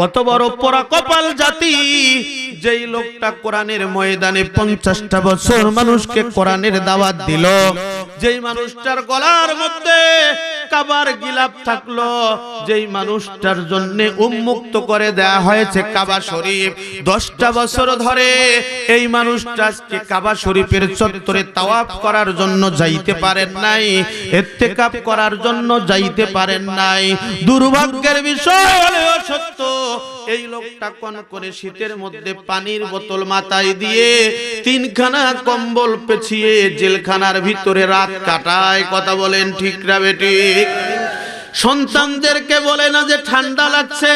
কত বড় পোড়া কপাল জাতি। যেই লোকটা কোরআনের ময়দানে পঞ্চাশটা বছর মানুষকে কোরআনের দাওয়াত দিল, যেই মানুষটার গলার মধ্যে কাবার গিলাপ থাকল, যেই মানুষটার উন্মুক্ত করে দেয়া হয়েছে কাবা শরীফ, দশটা বছর ধরে এই মানুষটা আজকে কাবা শরীফের চত্বরে তাওয়াফ করার জন্য যাইতে পারেন নাই এত্তেকাপ করার জন্য যাইতে পারেন নাই। দুর্ভাগ্যের বিষয় হলেও সত্য এই লোকটা কোন করে শীতের মধ্যে পানির বোতল মাথায় দিয়ে তিনখানা কম্বল পেছিয়ে জেলখানার ভিতরে রাত কাটায়। কথা বলেন ঠিক না বেটি? সন্তানদেরকে বলে না যে ঠান্ডা লাগছে।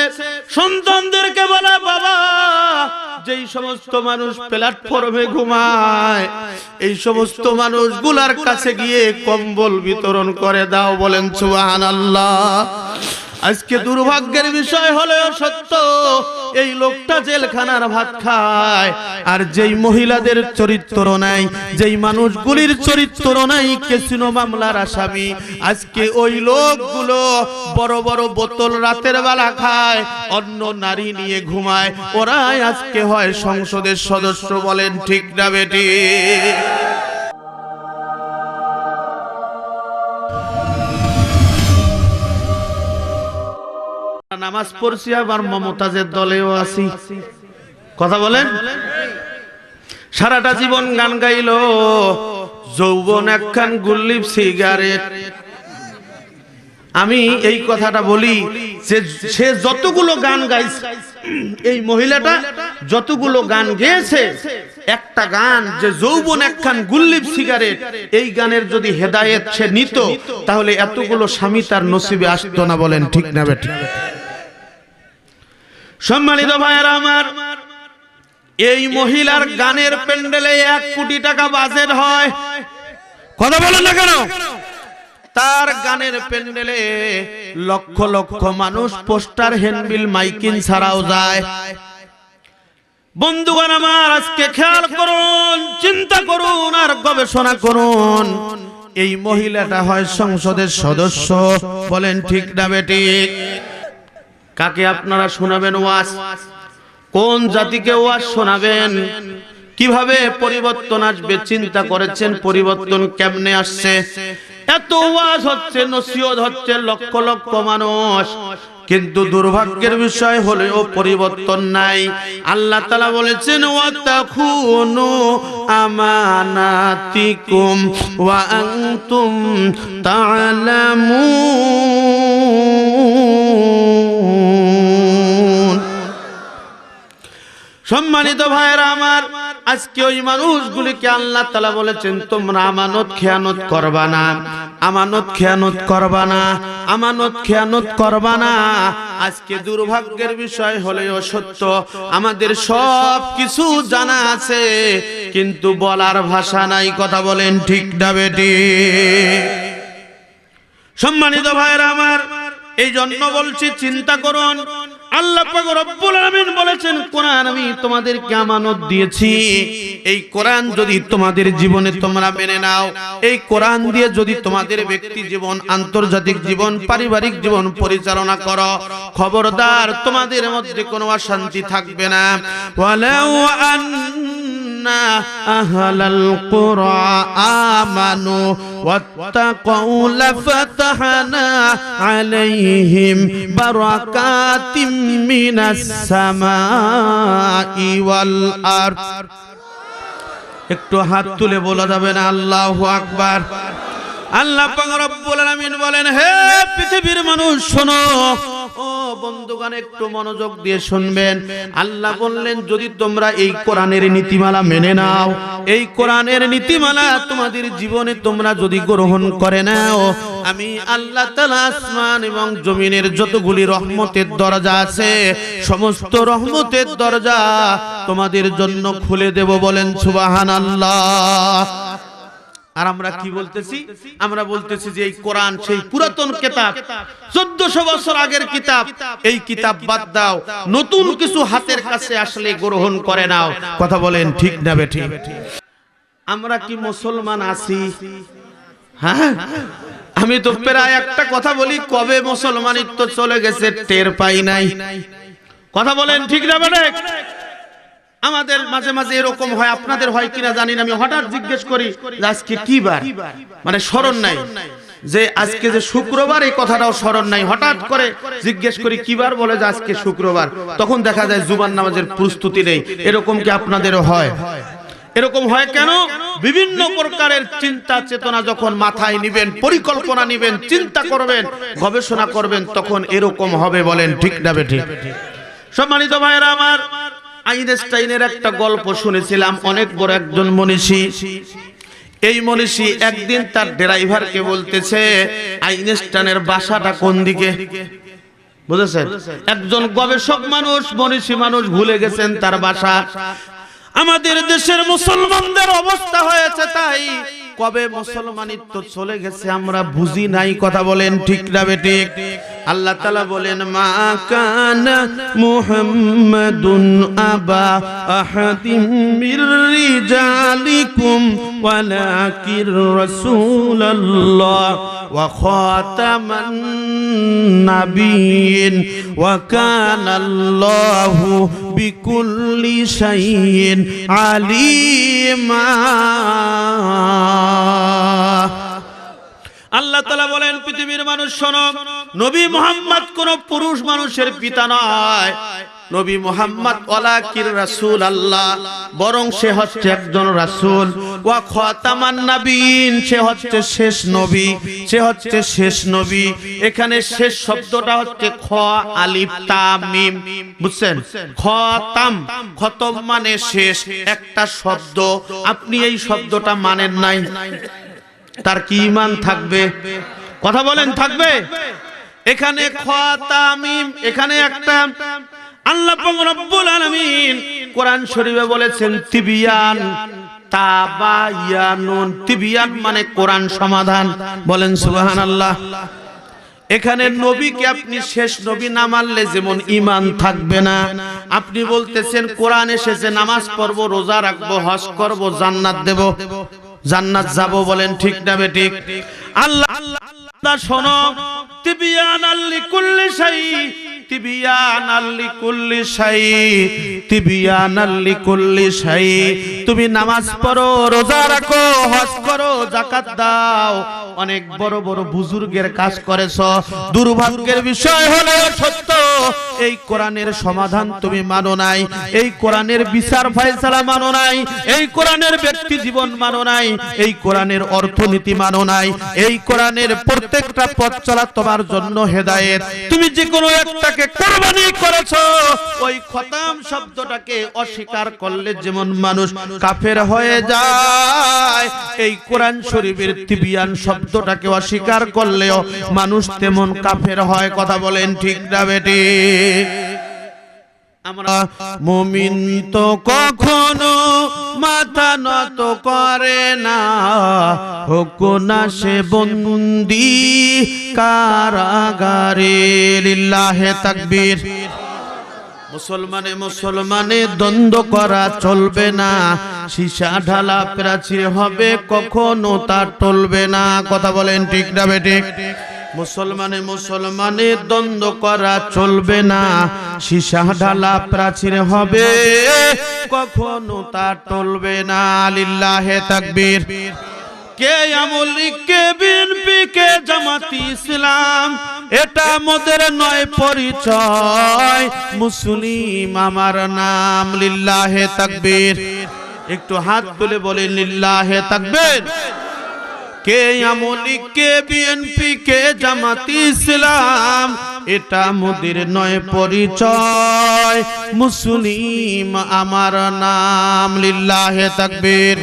সন্তানদেরকে বলে, বাবা, যেই সমস্ত মানুষ প্ল্যাটফর্মে ঘুমায়, এই সমস্ত মানুষগুলার কাছে গিয়ে কম্বল বিতরণ করে দাও। বলেন সুবাহান আল্লাহ আজকে দুর্ভাগ্যের বিষয় হলেও সত্য এই লোকটা জেলখানার ভাত খায় আর যেই মহিলাদের চরিত্র নাই যেই মানুষগুলির চরিত্র নাই কেসিনো মামলার আসামি। আজকে ওই লোকগুলো বড় বড় বোতল রাতের বেলা খায় অন্য নারী নিয়ে ঘুমায়। ওরাই আজকে হয় সংসদের সদস্য বলেন ঠিক না বেটি। নামাজ পড়ছি আবার মমতাজের দলেও আছি। কথা বলেন? সারাটা জীবন গান গাইল, যৌবন একখান গুল্লিপ সিগারেট। আমি এই কথাটা বলি যে সে যতগুলো গান গাইছে, এই মহিলাটা যতগুলো গান গেয়েছে, একটা গান যে যৌবন একখান গুল্লিপ সিগারেট, এই গানের যদি হেদায়েত সে নিত, তাহলে এতগুলো স্বামী তার নসিবে আসতো না বলেন ঠিক না বেঠিক সম্মানিত ভাইয়েরা আমার এই মহিলার গানের প্যান্ডেলে এক কোটি টাকা বাজেট হয়। কথা বলেন না কেন? তার গানের প্যান্ডেলে লক্ষ লক্ষ মানুষ পোস্টার হ্যান্ডবিল মাইকিন ছাড়াও যায়। বন্ধুগণ আমার আজকে খেয়াল করুন চিন্তা করুন আর গবেষণা করুন। এই মহিলাটা হয় সংসদের সদস্য বলেন ঠিক না বেঠিক কাকে আপনারা শোনাবেন ওয়াজ? কোন জাতিকে ওয়াজ শোনাবেন? কীভাবে পরিবর্তন আসবে? চিন্তা করেছেন, পরিবর্তন কেমনে আসছে? এত ওয়াজ হচ্ছে, নসিহত হচ্ছে লক্ষ লক্ষ মানুষ। কিন্তু দুর্ভাগ্যের বিষয় হলেও পরিবর্তন নাই। আল্লাহ তালা বলেছেন, ওয়াতাখুনু আমানাতিকুম ওয়া আনতুম তা'লামুন সম্মানিত ভাইয়েরা আমার, আজকে ওই মানুষগুলিকে আল্লাহ তালা বলেছেন, তোমরা আমানত খেয়ানত করবা না, আমানত খেয়ানত করবা না, আমানত খেয়ানত করবা না। আজকে দুর্ভাগ্যের বিষয় হলেও সত্য, আমাদের সব কিছু জানা আছে, কিন্তু বলার ভাষা নাই, কথা বলেন ঠিক না বেটি। সম্মানিত ভাইয়েরা আমার, এই জন্য বলছি, চিন্তা করুন আল্লাহ বলেছেন, কোরআন আমি তোমাদেরকে আমানত দিয়েছি। এই কোরআন যদি তোমাদের জীবনে তোমরা মেনে নাও, এই কোরআন দিয়ে যদি তোমাদের ব্যক্তি জীবন, আন্তর্জাতিক জীবন, পারিবারিক জীবন পরিচালনা করো, খবরদার তোমাদের মধ্যে কোনো অশান্তি থাকবে না। আন أهل القرى آمنوا واتقوا لفتحنا عليهم بركات من السماء والأرض একটু হাত তুলে বলা যাবে না আল্লাহু আকবার আল্লাহ পাক রব্বুল আলামিন বলেন হে পৃথিবীর মানুষ শোনো ও বন্ধুগণ, একটু মনোযোগ দিয়ে শুনবেন। আল্লাহ বললেন, যদি তোমরা এই কোরআনের নীতিমালা মেনে নাও, এই কোরআনের নীতিমালা তোমাদের জীবনে তোমরা যদি গ্রহণ করে নাও, আমি আল্লাহ তাআলা আসমান এবং জমিনের যতগুলি রহমতের দরজা আছে, সমস্ত রহমতের দরজা তোমাদের জন্য খুলে দেব বলেন, সুবহানাল্লাহ। আর আমরা কি বলতেছি? আমরা বলতেছি যে এই কোরআন সেই পুরাতন কিতাব। চোদ্দশো বছর আগের কিতাব। এই কিতাব বাদ দাও। নতুন কিছু হাতের কাছে আসলে গ্রহণ করে নাও। কথা বলেন ঠিক না বেঠি? আমরা কি মুসলমান আছি? হ্যাঁ? আমি তো প্রায় একটা কথা বলি কবে মুসলমানিত্ব চলে গেছে টের পাই নাই। কথা বলেন ঠিক না বেড়ে আমাদের মাঝে মাঝে এরকম হয়, আপনাদের হয় কিনা জানি না, আমি হঠাৎ জিজ্ঞেস করি আজকে কি বার? মানে স্মরণ নাই। যে আজকে যে শুক্রবার, এই কথাটাও স্মরণ নাই। হঠাৎ করে জিজ্ঞেস করি, কি বার বলে যে আজকে শুক্রবার? তখন দেখা যায় জুবান নামাজের প্রস্তুতি নেই। এরকম কি আপনাদেরও হয়? এরকম হয় কেন? বিভিন্ন প্রকারের চিন্তা চেতনা যখন মাথায় নিবেন, পরিকল্পনা নিবেন, চিন্তা করবেন, গবেষণা করবেন, তখন এরকম হবে বলেন, ঠিক না ঠিক সম্মানিত ভাইয়েরা আমার আইনস্টাইনের একটা গল্প শুনেছিলাম, অনেক বড় একজন মনীষী। এই মনীষী একদিন তার ড্রাইভারকে বলতেছে, আইনস্টাইনের বাসাটা কোন দিকে? বুঝেছেন? একজন গবেষক মানুষ, মনীষী মানুষ ভুলে গেছেন তার বাসা। আমাদের দেশের মুসলমানদের অবস্থা হয়েছে তাই। কবে মুসলমানিত্ব চলে গেছে আমরা বুঝি নাই কথা বলেন ঠিক না বেঠিক আল্লাহ তালা বলেন, মা কানা মুহাম্মাদুন আবা আহাদিম মির রিজালিকুম, ওয়ালাকির রাসূলুল্লাহ। নাবিয়িন ওয়া কানা আল্লাহু বিকুল্লি শাইইন আলিমা আল্লাহ তালা বলেন, পৃথিবীর মানুষ শোনো, নবী মোহাম্মদ কোন পুরুষ মানুষের পিতা নয়। নবী মোহাম্মদ ওয়ালাকির রাসূল আল্লাহ। বরং সে হচ্ছে একজন রাসূল। ওয়া খাতামান সে হচ্ছে শেষ নবী। সে হচ্ছে শেষ নবী। এখানে শেষ শব্দটা হচ্ছে খ, আলিফ, তাম, মিম। বুঝছেন? খতাম। খতম মানে শেষ। একটা শব্দ। আপনি এই শব্দটা মানেন নাই। তার কি ইমান থাকবে? কথা বলেন, থাকবে? এখানে খাতামিম এখানে একটা আল্লাহ রব্বুল আলামিন কোরআন শরীফে বলেছেন, তিবিয়ান মানে কোরআন সমাধান। বলেন, সুবহানাল্লাহ। এখানে নবীকে আপনি শেষ নবী না মানলে যেমন ইমান থাকবে না। আপনি বলতেছেন, কোরআন এসেছে, নামাজ পড়ব, রোজা রাখব, হজ করব, জান্নাত দেব। জান্নাত যাব বলেন, ঠিক না বেঠিক আল্লাহ আল্লাহ শোনো। তিবিয়ান আল্লি কুল্লি শাই তিবিয়ান আল্লি কুল্লি সাই তিবিয়ান আল্লি কুল্লি শাই। তুমি নামাজ পড়ো, রোজা রাখো, হজ করো, যাকাত দাও। অনেক বড় বড় বুজুর্গের কাজ করেছ। দুর্ভাগ্যের বিষয় হলো সত্য, এই কোরআনের সমাধান তুমি মানো নাই, এই কোরআনের বিচার ফয়সালা মানো নাই, এই কোরআনের ব্যক্তি জীবন মানো নাই, এই কোরআনের অর্থনীতি মানো নাই, এই কোরআনের প্রত্যেকটা পথ চলা তোমার জন্য হেদায়েত। তুমি যে কোনো একটাকে কোরবানি করেছ, ওই খতাম শব্দটাকে অস্বীকার করলে যেমন মানুষ কাফের হয়ে যায়। এই কোরআন শরীফের তিবিয়ান শব্দটাকে অস্বীকার করলেও মানুষ তেমন কাফের হয় কথা বলেন ঠিক না বেটি? আমরা মুমিন তো কখনো মাথা নত করে না। হোক না সে বন্দি কারাগারে। লিল্লাহে তাকবীর। মুসলমানে মুসলমানে দ্বন্দ্ব করা চলবে না। সীসা ঢালা প্রাচীর হবে, কখনো তা টলবে না। কথা বলেন ঠিক না বেঠিক মুসলমানে মুসলমানে দ্বন্দ্ব করা চলবে না। সীসা ঢালা প্রাচীর হবে, কখনো তা টলবে না। লিল্লাহে তাকবীর। কে আমলি কে বিএনপি কে জামাতি ইসলাম? এটা মোদের নয় পরিচয়। মুসলিম আমার নাম লিল্লাহে তাকবীর। একটু হাত তুলে বলে লিল্লাহে তাকবীর। কে আমলি, কে বিএনপি, কে জামাতি ইসলাম, এটা মোদের নয় পরিচয়। মুসলিম আমার নাম লিল্লাহে তাকবীর।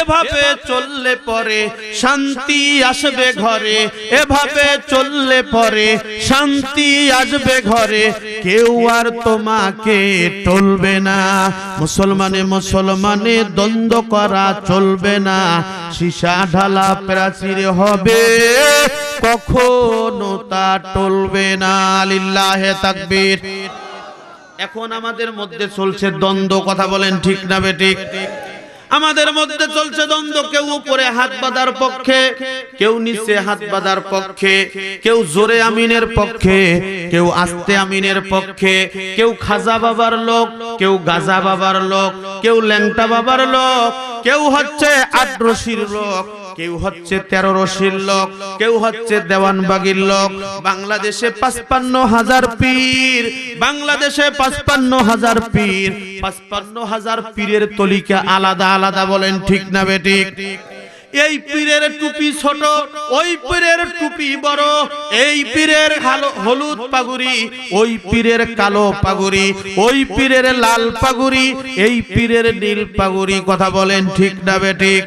এভাবে চললে পরে শান্তি আসবে ঘরে। এভাবে চললে পরে শান্তি আসবে ঘরে। কেউ আর তোমাকে টলবে না। মুসলমানে মুসলমানে দ্বন্দ্ব করা চলবে না। সীসা ঢালা প্রাচীর হবে। কখনো তা টলবে না। লিল্লাহে তাকবীর। এখন আমাদের মধ্যে চলছে দ্বন্দ্ব। কথা বলেন ঠিক না বেঠিক আমাদের মধ্যে চলছে দ্বন্দ্ব। কেউ উপরে হাত বাঁধার পক্ষে, কেউ নিচে হাত বাঁধার পক্ষে, কেউ জোরে আমিনের পক্ষে, কেউ আস্তে আমিনের পক্ষে, কেউ খাজা বাবার লোক, কেউ গাজা বাবার লোক, কেউ ল্যাংটা বাবার লোক কেউ হচ্ছে আট রশির লোক, কেউ হচ্ছে তেরো রশির লোক, কেউ হচ্ছে দেওয়ানবাগির লোক। বাংলাদেশে পাঁচপান্ন হাজার পীর, বাংলাদেশে পাঁচপান্ন হাজার পীর। পাঁচপান্ন হাজার পীরের তলিকা আলাদা আলাদা বলেন ঠিক না বেঠিক এই পীরের টুপি ছোট, ওই পীরের টুপি বড়, এই পীরের হলুদ পাগুড়ি, ওই পীরের কালো পাগুড়ি, ওই পীরের লাল পাগুড়ি, এই পীরের নীল পাগুড়ি, কথা বলেন ঠিক না বেঠিক